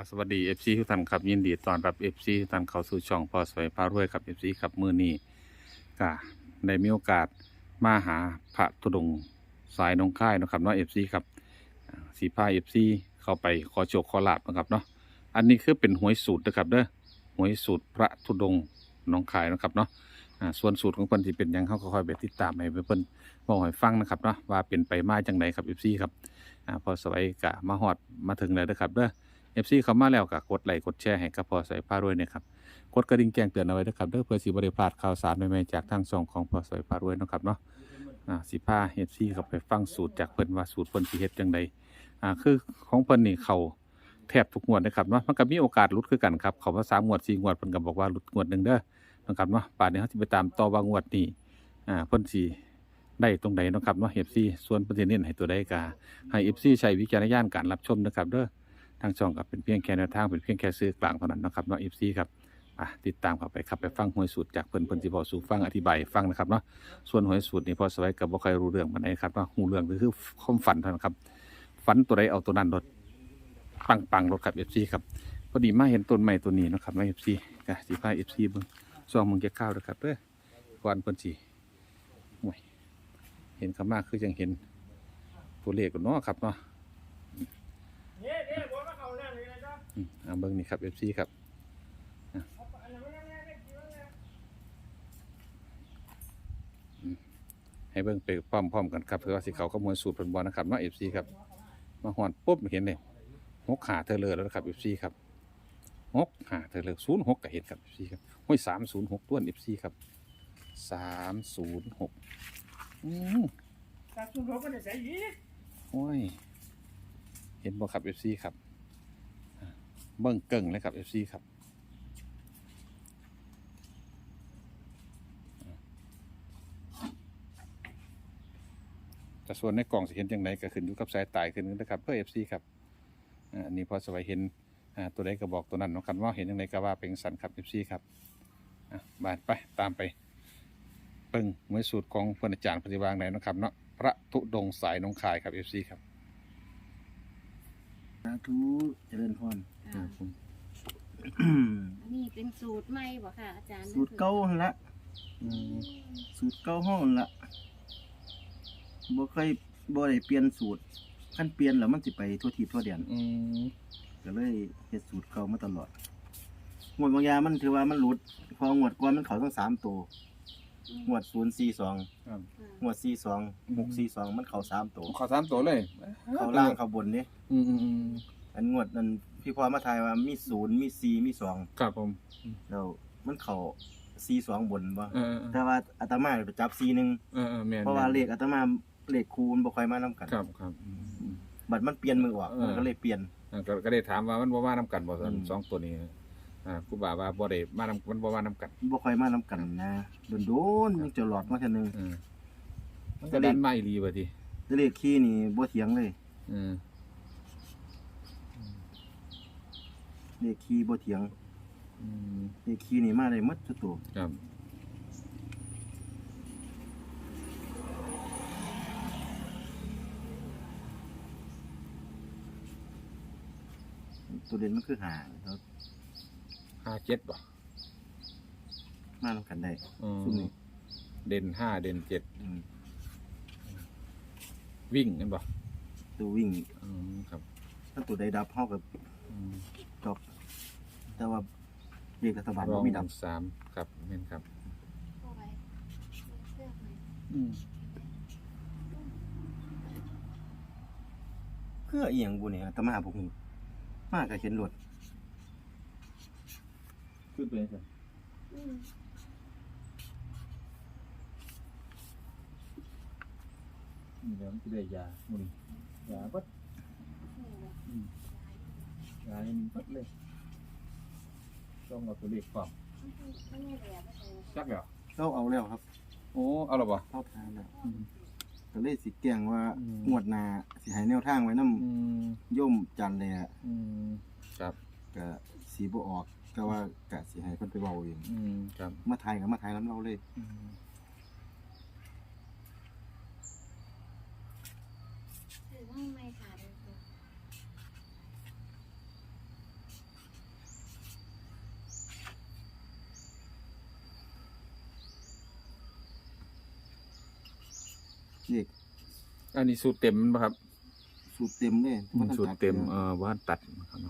รับสวัสดี FC ทุกท่านครับยินดีต้อนรับ FC ทุกท่านเข้าสู่ช่องพอสวยพารวยครับ FC ครับมือนี้ก็ได้มีโอกาสมาหาพระธุดงค์สายหนองค่ายเนาะครับเนาะ FC ครับอ่าสีพา FC เข้าไปขอโชคขอลาบนะครับเนาะอันนี้คือเป็นหวยสูตรนะครับเด้อหวยสูตรพระธุดงค์หนองคายนะครับเนาะอ่าส่วนสูตรของเพิ่นสิเป็นหยังเขาก็ค่อยไปติดตามให้เพิ่นบอกให้ฟังนะครับเนาะว่าเป็นไปมาจังไดครับ FC ครับอ่าพอสวยกะมาฮอดมาถึงแล้วเด้อครับเด้อ เอฟซีเข้ามาแล้วก็กดไลค์กดแชร์ให้กับพอสวยพารวยเนะครับกดกระดิ่งแจ้งเตือนเอาไว้ด้วยครับเด้อเพื่อสิบริพลาดข่าวสารใหม่ๆจากทางช่องของพอสวยพารวยเนาะครับเนาะอ่าสิพาเอฟซีเข้าไปฟังสูตรจากเพิ่นว่าสูตรเพิ่นสิเฮ็ดจังใดอ่าคือของเพิ่นนี่เขาแทบทุกงวดนะครับเนาะมันก็มีโอกาสหลุดคือกันครับเขาว่าสามงวดสี่งวดเพิ่นก็บอกว่าหลุดงวดหนึ่งเด้อนะครับเนาะป่านนี้เฮาสิไปตามต่อว่างวดนี้อ่าเพิ่นสิได้ตรงใดเนาะครับเนาะ FC ส่วนเพิ่นสิเน้นให้ตัวใดก็ให้ FC ใช้วิจารณญาณการรับชมนะครับเด้อ ทางช่องกับเป็นเพียงแค่แนวทางเป็นเพียงแค่ซื้อกลางเท่านั้นนะครับเนาะเอฟซีครับอะติดตามเข้าไปครับไปฟังหวยสูตรจากเพิ่นเพิ่นสิบอกสู่ฟังอธิบายฟังนะครับเนาะส่วนหวยสูตรนี่พอสไว้กับบ่ใครรู้เรื่องมันไหนครับว่าหูเรื่องก็คือความฝันเท่านั้นครับฝันตัวใดเอาตัวนั้นรถปังปังรถครับเอฟซีครับพอดีมาเห็นต้นใหม่ตัวนี้นะครับเอฟซีก็สิพาเอฟซีเบิ่งซองมึงจะข้าวเด้อครับเด้อก่อนเพิ่นสิห่วยเห็นคำมากคือจังเห็นตัวเลขกันเนาะครับเนาะ เนี่ยเนี่ยผมมาเข้าหน้าเลยนะจ๊ะ อืม เอาเบิ่งนี่ครับเอฟซีครับเอาอันนั้นไม่ได้แน่ได้กี่วันแล้วให้เบิ่งไปพร้อมๆกันครับเพื่อว่าสิเขาขโมยสูตรเพิ่นบ่นะครับเนาะ FC ครับมาฮอดปุ๊บเห็นเลยหกหาเธอเลยแล้วนะครับ FC ครับหกหาเธอเลยศูนย์หกก็เห็นครับ FC ครับห้ยสามศูนย์หกต้วน FC ครับสามศูนย์หกอืมตาสุนทรก็ได้ใส่ยีกโอ้ยเห็นบ่ครับ FC ครับอ่า เบิ่งเกิ่งเลยครับ FC ครับแต่ส่วนในกล่องสิเห็นจังไดก็ขึ้นอยู่กับสายตายขึ้นนะครับ เพื่อ FC ครับอ่าอันนี้พอสวัยเห็นอ่าตัวใดก็บอกตัวนั้นนะครับว่าเห็นจังไดก็ว่าเป็นสันครับ FC ครับบานไปตามไปเบิ่งหมวยสูตรของพื่อาจารย์ปฏิวางไหนนะครับเนาะพระธุดงสายน้องคายครับ FC ครับ สาธุเจริญพรค่ะอันนี้เป็นสูตรใหม่บ่ค่ะ อาจารย์สูตรเก่าหั่นละอืมสูตรเก่าห้องละบ่เคยบ่ได้เปลี่ยนสูตรคันเปลี่ยนแล้วมันสิไปทั่วทิศทั่วแดนอืมก็เลยเฮ็ดสูตรเก่ามาตลอดงวดบางอยางมันถือว่ามันหลุด พองวดก่อนมันเข้าทั้งสามตัว งวด042ครับ งวด42 642มันเข้าสามตัวขอสามตัวเลยเข้าล่างเข้าบนนี่อืมอืมอืมอันงวดนั้นพี่พ่อมาทายว่ามี0มี4มี2ครับผมแล้วมันเข้า42บนบ่เออแต่ว่าอาตมาไปจับ41เออเออแม่นเพราะว่าเลขอาตมาเลขคูณบ่ค่อยมานํกันครับครับอืม บัดมันเปลี่ยนมือออกเออ มันก็เลยเปลี่ยน อ่าก็ก็ได้ถามว่ามันบ่มานํกันบ่ซั่นอืม สองตัวนี้ อ่าครูบาว่าบ่ได้มานํมันบ่มานํกันบ่ค่อยมานํกันนะโดนๆยังจะหลอดมาเทื่อนึงเออมันก็ดันมาอีหลีบ่ติแต่เลขคีย์นี่บ่เถียงเลยเออเลขคีย์บ่เถียงอืมเลขคีย์นี่มาได้หมดทุกตัวครับ ตัวเด่นมันคือหาแล้ว ห้าเจ็ดบ่มานํกันได้อืมซุมนี้เด่นห้าเด่นเจ็ดอืมวิ่งนั่นบ่ตัววิ่งอืมครับถ้าตัวใดดับเฮาก็อืมจบแต่ว่าเลขรัฐบาลรบ่องมีดับสามครับแม่นครับเข้าไปเสื้อไหมอืมเพื่ออีหยังบุเนี่ยอาตมาบ่ฮู้มาก็เห็นรถ ขึ้นไปจ้ะอืมนี่เดี๋ยวมันสิได้ยามื้อนี้ยาบัดนี่แหละอืมยานี่มันบัดเลย ต้องเอาตัวเลขความไม่ได้แบบไม่ใช่จักแล้วเราเอาแล้วครับ โอ้เอาและบ่เข้าทางแล้วอืมก็เลยสิแจ้งว่าอืม งวดหน้าสิให้แนวทางไว้นำอืมโยมจันทร์เลยอะอืมครับ ก็สีบ่ออก ก็ว่ากะสีให้เพิ่นไปเบาเองอืมครับมาไทยกับมาไทยน้ำเราเลยอืมอีกอันนี้สูตรเต็มมั้ยครับ สูตรเต็มเลยมันสูตรเต็มเออว่าตัดครับ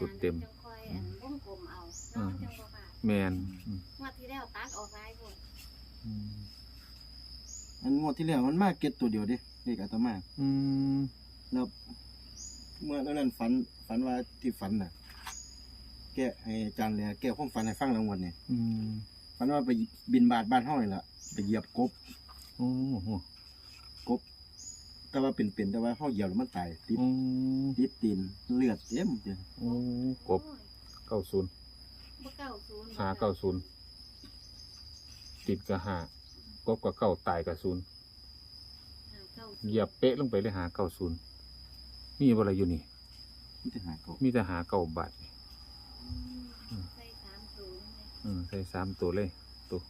สูจารตรย์เต็มจังคอยอันวงกลมเอาอ่าเนาะจังบ่ค่ะแมนอืมงวดที่แล้วตัดออกหลายคนอืมอันงวดที่แล้วมันมาเก็ตตัวเดียวเดิเลขอาตมาอืมแล้วเมื่อนั้นฝันฝันว่าที่ฝันน่ะ แก้ให้อาจารย์เลยแก้ความฝันให้ฟังรางวัลเนี่ยอืมฝันว่าไปบินบาทบ้านห้อยล่ะไปเหยียบกบโอ้โหกบ แต่ว่าเป็นเป็นแต่ว่าห้อเหยียบแล้วมันตายติดอืมติดตีนเลือดเต็มเดียวโอ้กบโอ้ยเก้าศูนย์บ่เก้าศูนย์หาเก้าศูนย์ติดกับหากบกับเก้าตายกับศูนย์หาเก้าเหยียบเป๊ะลงไปเลยหาเก้าศูนย์มีอะไรอยู่นี่ มันจะหาเขามีแต่หาเก้าบาทนี่อืมใส่สามศูนย์เลยอืมใส่สามตัวเลย ตัว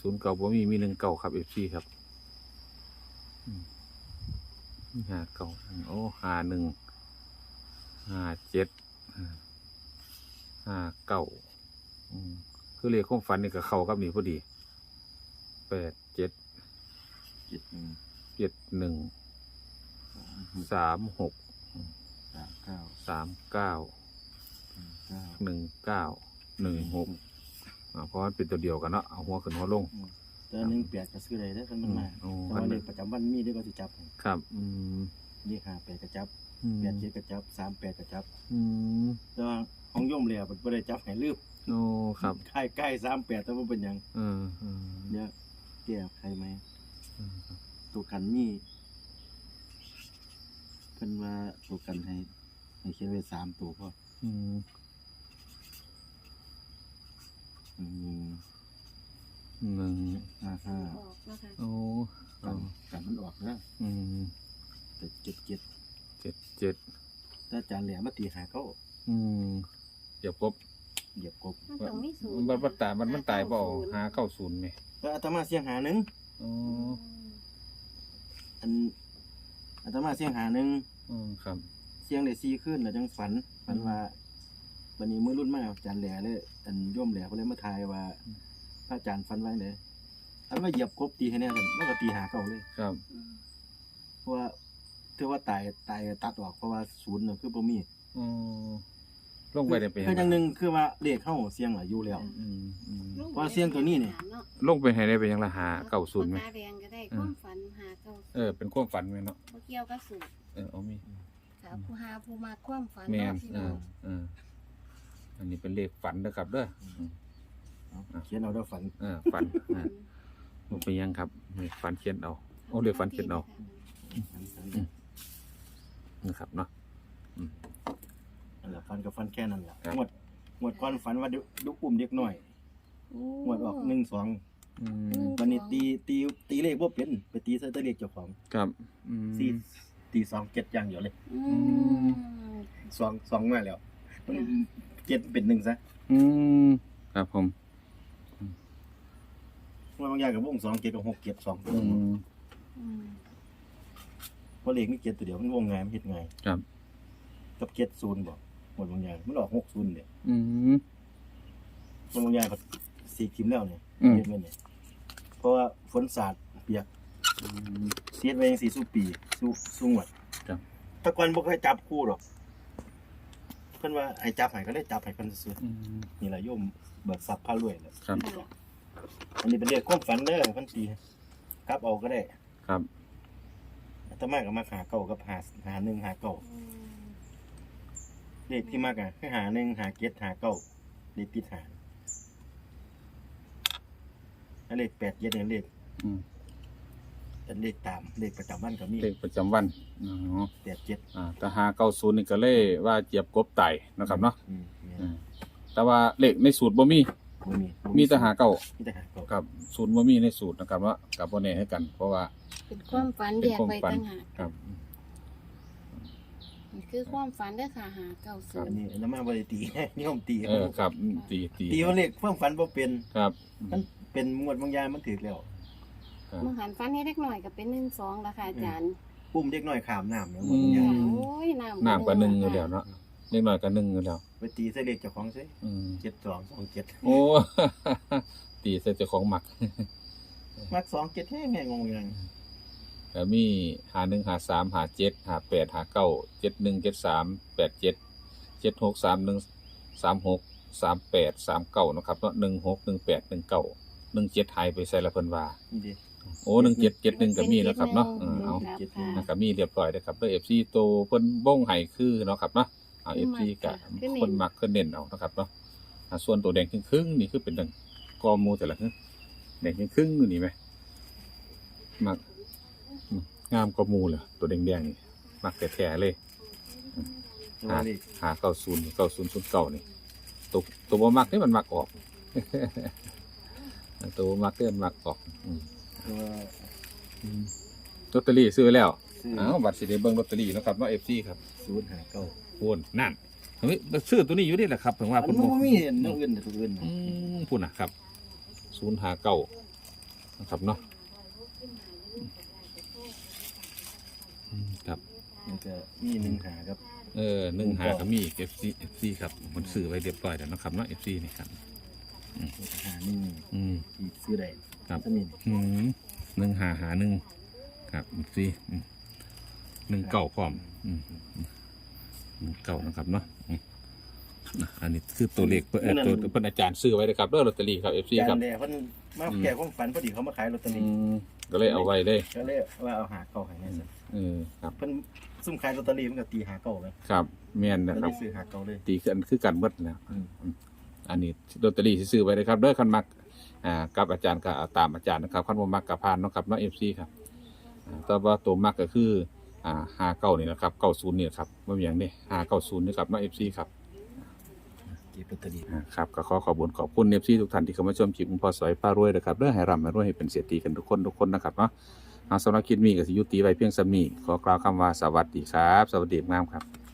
ศูนย์เก่าบ่มีมีหนึ่งเก่าครับเอฟซีครับอืมมี หาเก่าโอ้หาหนึ่งห้าเจ็ดอ่าห้าเก้าอืมคือเลขของฝันนี่กับเขากับนี่พอดีแปดเจ็ดเจ็ดหนึ่งเจ็ดหนึ่งสามหกสามหกสามเก้าสามเก้าเก้าหนึ่งเก้าหนึ่งหกอ่าเพราะมันเป็นตัวเดียวกันเนาะเอาหัวขึ้นหัวลง แต่หนึ่งแปดก็ซื้ออะไรได้คันมันมาโอ้ แต่ว่าเลขประจำวันมีด้วยก็สิจับให้ครับ อืมเลขห้าแปดกระจับอืมแปดเจ็ดกระจับสามแปดกระจับ อืมแต่ว่าของโยมเลยมันไม่ได้จับให้ลืมโอ้ครับใกล้ใกล้สามแปดแต่ว่าเป็นหยังเออเออเนี่ยแก้ใครไหม เออครับตัวกันนี่เพิ่นว่าตัวกันให้ให้เขียนไว้สามตัวพออืมอืม หนึ่งห้าห้าออกนะคะโอ้กัเอานกันมันออกนะอืมแต่เจ็ดเจ็ดเจ็ดเจ็ดถ้าจานแหลมมาตีหาเขาอืมเดี๋ยวกบเหยียบกบมันต้องมีศูนมันย์มันมันตายมันมันตายเปล่าหาเก้าศูนย์ไหมแล้วอาตมาเสียงหาหนึ่งโอ้อันอาตมาเสียงหาหนึ่งอืมครับ เสียงได้ซีขึ้นแล้วจังฝันฝันว่าวันนี้มือรุ่นมากอาจารย์แหล่เลยอันโย่มแหล่เขาเลยมาทายว่า อืม พระอาจารย์ฝันไว้เลยอันว่าเหยียบกบตีให้แน่กันมันก็ตีหาเขาเลยครับอืมเพราะว่าถือว่าตายตายตัดออกเพราะว่าศูนย์น่ะคือบ่มีอืมลงไปได้เป็นคืออย่างหนึ่งคือว่าเลขเข้าเสียงหลายอยู่แล้ว อืมอืมลูกเพราะเสียงตัวนี้นี่เาะลงไปให้ได้เป็นยังละหาเก้าศูนย์ไหมปากกาแดงก็ได้ความฝันหาเก้าศูนย์เออ เป็นความฝันไหมเนาะ บ่เกี่ยวกับสูตรเออเอามี ค่ะผู้หาผู้มาความฝันแมนเนาะพี่เอน้อองเอออันนี้เป็นเลขฝันนะครับเด้ออืม เอาเขียนเอาเด้อฝันเออฝันอ่าลงไปยังครับเลขฝันเขียนเอาโอ้เลขฝันเขียนเอาฝันฝันอืมนะครับเนาะนั่นแหละฝันกับฝันแค่นั้นแหละครับงวดงวดก่อนฝันว่าดูดูอุ้มเด็กหน่อยงวดออกหนึ่งสองอืมวันนี้ตีตีตีเลขบ่เป็นไปตีใส่แตะเลขเจ้าของครับอืมสี่ตีสองเจ็ดอย่างเดียวเลยอืมสองสองมาแล้วมันเจ็ดเป็นหนึ่งซะอืมครับผม ว่าบางอย่างกับวงสองเจ็ดกับหกเจ็ดสองอืม อืมเพราะเลขไม่เจ็ดตัวเดียวมันวงไงมันเห็ดไงครับ กับเจ็ดศูนย์บอกหมดบางอย่างมันออกหกศูนย์เดียวอืม มันบางอย่างก็สีทิมแล้วเนี่ยอืม เห็นไหมเนี่ยเพราะว่าฝนสาดเปียกเสียดไว้ยังสีสู้ปีสู้สู้หวดครับ แตะกอนบ่เคยจับคู่หรอกเพิ่นว่าให้จับให้ก็ได้จับให้เพิ่นซื้ออืม ๆนี่แหละโยมเบิกทรัพย์พารวยแหละครับ ค่ะ อันนี้เป็นเรื่องความฝันเด้อเพิ่นตีกลับเอาก็ได้ครับ อาตมาก็มาหาเก่ากับหาหาหนึ่งหาเก่าอืมเลขที่มากอะคือหาหนึ่งหาเจ็ดหาเก้าเลขติดหาอันเลขแปดเจ็ดเนี่ยเลขอืมเป็นเลขตามเลขประจำวันก็มีเลขประจำวันอ๋อแปดเจ็ดอ่าแต่หาเก้าศูนย์นี่ก็เลยว่าเจียบกบไตนะครับเนาะอืมเนี่ย อืมแต่ว่าเลขในสูตรบ่มี บ่มีบ่มีแต่หาเก้ามีแต่หาเก้ากับศูนย์บ่มีในสูตรนะครับว่ากับบ่แน่ให้กัน เพราะว่า เป็นความฝันเป็นแยกความไปฝันต่างหากครับนี่คือความฝันเด้อค่ะหาเก้าศูอันนย์นี้อันนั้นมาบริตีนิยมตีเออครับอืมตีตีตีว่าเลขความฝันบ่เป็นครับ มันเป็นมวดบางอย่างมันถือแล้วครับมื่อหันฝันให้เล็กหน่อยก็เป็นหนึ่งสองแล้วค่ะอาจารย์ปุ้มเด็กน้อยขามน้ำเนี่ยอืมวดบางอย่างมโอ้ยน้ำน้ำก็หนึ่งอยู่แล้วเนาะ เล็กน้อยก็หนึ่งอยู่แล้วไปตีใส่เลขเจ้าของซิอืมเจ็ดสองสองเจ็ดโอ้ ตีใส่เจ้าของหมักมักสองเจ็ดแห้งไงงงยังก็มีหาหนึ่งหาสามหาเจ็ดหาแปดหาเก้าเจ็ดหนึ่งเจ็ดสามแปดเจ็ดเจ็ดหกสามหนึ่งสามหกสามแปดสามเก้านะครับเนาะหนึ่งหกหนึ่งแปดหนึ่งเก้าหนึ่งเจ็ดหายไปใส่ละเพิ่นว่า นี่ดิโอ้หนึ่งเจ็ดเจ็ดหนึ่งก็มีนะครับเนาะเออเอาเจ็ดหนึ่งนะก็มีเรียบร้อยนะครับด้วยเอฟซีโตเพิ่นบ้งไห้คือเนาะครับเนาะ เอาเอฟซีกะคนมักขึ้นเน้นเอานะครับเนาะอ่าส่วนตัวแดงครึ่งๆนี่คือเป็นดังกอมูแต่ละครึ่งแดงครึ่งๆนี่ไหมมักอืมงามกว่าหมูเลยตัวแดงๆนี่มักแต่แท้ๆเลยตัวนี้หาเก้าศูนย์เก้าศูนย์ศูนย์เก้านี่ตัวตัวบ่มักนี่มันมักออกตัวบ่มักนี่มันมักออกอืมตัวลอตเตอรี่ซื้อไว้แล้วซื้ออ้าวบัตรสิได้เบิ่งลอตเตอรี่แล้วครับเนาะ FC ครับศูนย์หาเก้า พูนนั่นเฮ้ยซื้อตัวนี้อยู่นี่แหละครับถึงว่าอันเพิ่นนู้บ่นมีเห็นตัวอื่นตัวอื่นอืมพูนน่ะครับ059นะครับเนาะอืมครับ มันก็มีหนึ่งหาครับเออ1 5ก็มี FC FC ครับมันซื้อไว้เรียบร้อยแล้วเนาะครับเนาะ FC นี่ครับ หาหนึ่งอืม ที่ซื้อได้ครับ จะมีอืมหนึ่งหาหาหนึ่งครับสี่อืมหนึ่งเก่าพร้อมอืมหนึ่ง เก่านะครับเนาะอืมอะอันนี้คือตัวเลขเพิ่นเอ่อตัวตัวเพิ่นอาจารย์ซื้อไว้นะครับเด้อลอตเตอรี่ครับเอฟซีจาครับนแดเพิ่นมาแก่ความฝันพอดีเขามาขายลอตเตออืรี่มก็เลยเอาไว้เลยก็เลยว่าเอาหาเก้าให้แน่สิเออครับ เพิ่นซุ่มขายลอตเตอรี่มันก็ตีหาเก้าเลยครับแม่นก็นะคเลรับ ยซื้อหาเก้าเลย ตีกันคือกันเบิดแล้วอืม อันนี้ลอตเตอรี่ที่ซื้อไว้เลยครับเด้อคันมักอ่ากับอาจารย์ก็เอาตามอาจารย์นะครับคันบ่มักกับพานเนาะครับเนาะเอฟซีครับอ่าแต่ว่าตัวมักก็คือ อ่าห้าเก้านี่นะครับเก้าศูนย์นี่ครับไม่มีอย่างนี้ห้าเก้าศูนย์นี่ครับเนาะเอฟซีครับเก็บลอตเตอรี่อ่าครับก็ขอขอบคุณขอบคุณเอฟซีทุกท่านที่เข้ามาชมคลิปของพอสวยป้ารวยนะครับเด้อให้ร่ำให้รวยให้เป็นเศรษฐีกันทุกคนทุกคนนะครับเนาะเอาสำหรับคลิปนี้ก็สิยุติไว้เพียงสำนี้ขอกล่าวคำว่าสวัสดีครับ สวัสดีงามครับ